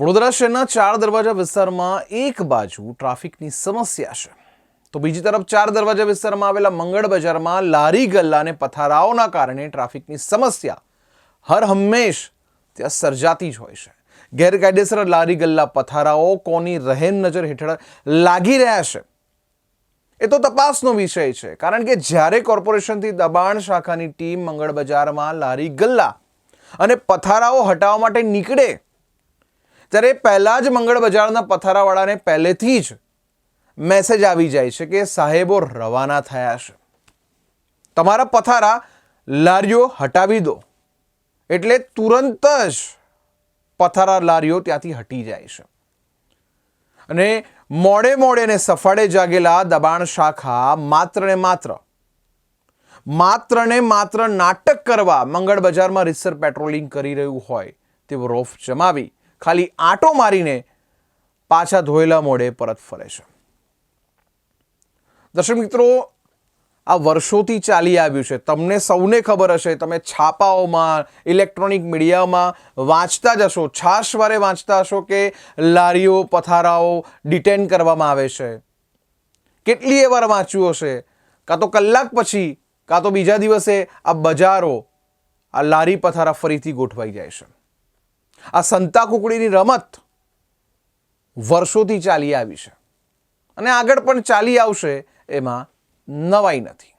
વડોદરા શહેરના ચાર દરવાજા વિસ્તારમાં એક બાજુ ટ્રાફિકની સમસ્યા છે. તો બીજી તરફ ચાર દરવાજા વિસ્તારમાં આવેલા મંગળ બજારમાં લારી ગલ્લા અને પથારાઓના કારણે ટ્રાફિકની સમસ્યા હર હંમેશ ત્યાં સર્જાતી જ હોય છે. ગેરકાયદેસર લારી ગલ્લા પથારાઓ કોની રહેમ નજર હેઠળ લાગી રહ્યા છે? એ તો તપાસનો વિષય છે. કારણ કે જ્યારે કોર્પોરેશનથી દબાણ શાખાની ટીમ મંગળ બજારમાં લારી ગલ્લા અને પથારાઓ હટાવવા માટે નીકળે ત્યારે પહેલાં જ મંગળ બજારના પથારાવાળાને પહેલેથી જ મેસેજ આવી જાય છે કે સાહેબો રવાના થયા છે. તમારા પથારા લારીઓ હટાવી દો. એટલે તુરંત જ પથારા લારીઓ ત્યાંથી હટી જાય છે. અને મોડે મોડે ને સફાળે જાગેલા દબાણ શાખા માત્ર ને માત્ર માત્ર ને માત્ર નાટક કરવા મંગળ બજારમાં રીતસર પેટ્રોલિંગ કરી રહ્યું હોય તેવો રોફ જમાવી ખાલી આંટો મારીને પાછા ધોયેલા મોડે પરત ફરે છે. દર્શક મિત્રો, આ વર્ષોથી ચાલી આવ્યું છે. તમને સૌને ખબર હશે, તમે છાપાઓમાં, ઇલેક્ટ્રોનિક મીડિયામાં વાંચતા જ હશો. છાશવારે વાંચતા હશો કે લારીઓ, પથારાઓ ડિટેન કરવામાં આવે છે. કેટલી વાર વાંચ્યું હશે? કાં તો કલાક પછી, કાં તો બીજા દિવસે આ બજારો, આ લારી પથારા ફરીથી ગોઠવાઈ જાય છે. આ સંતા કુકડીની રમત વર્ષોથી ચાલી આવી છે. અને આગળ પણ ચાલી આવશે એમાં નવાઈ નથી.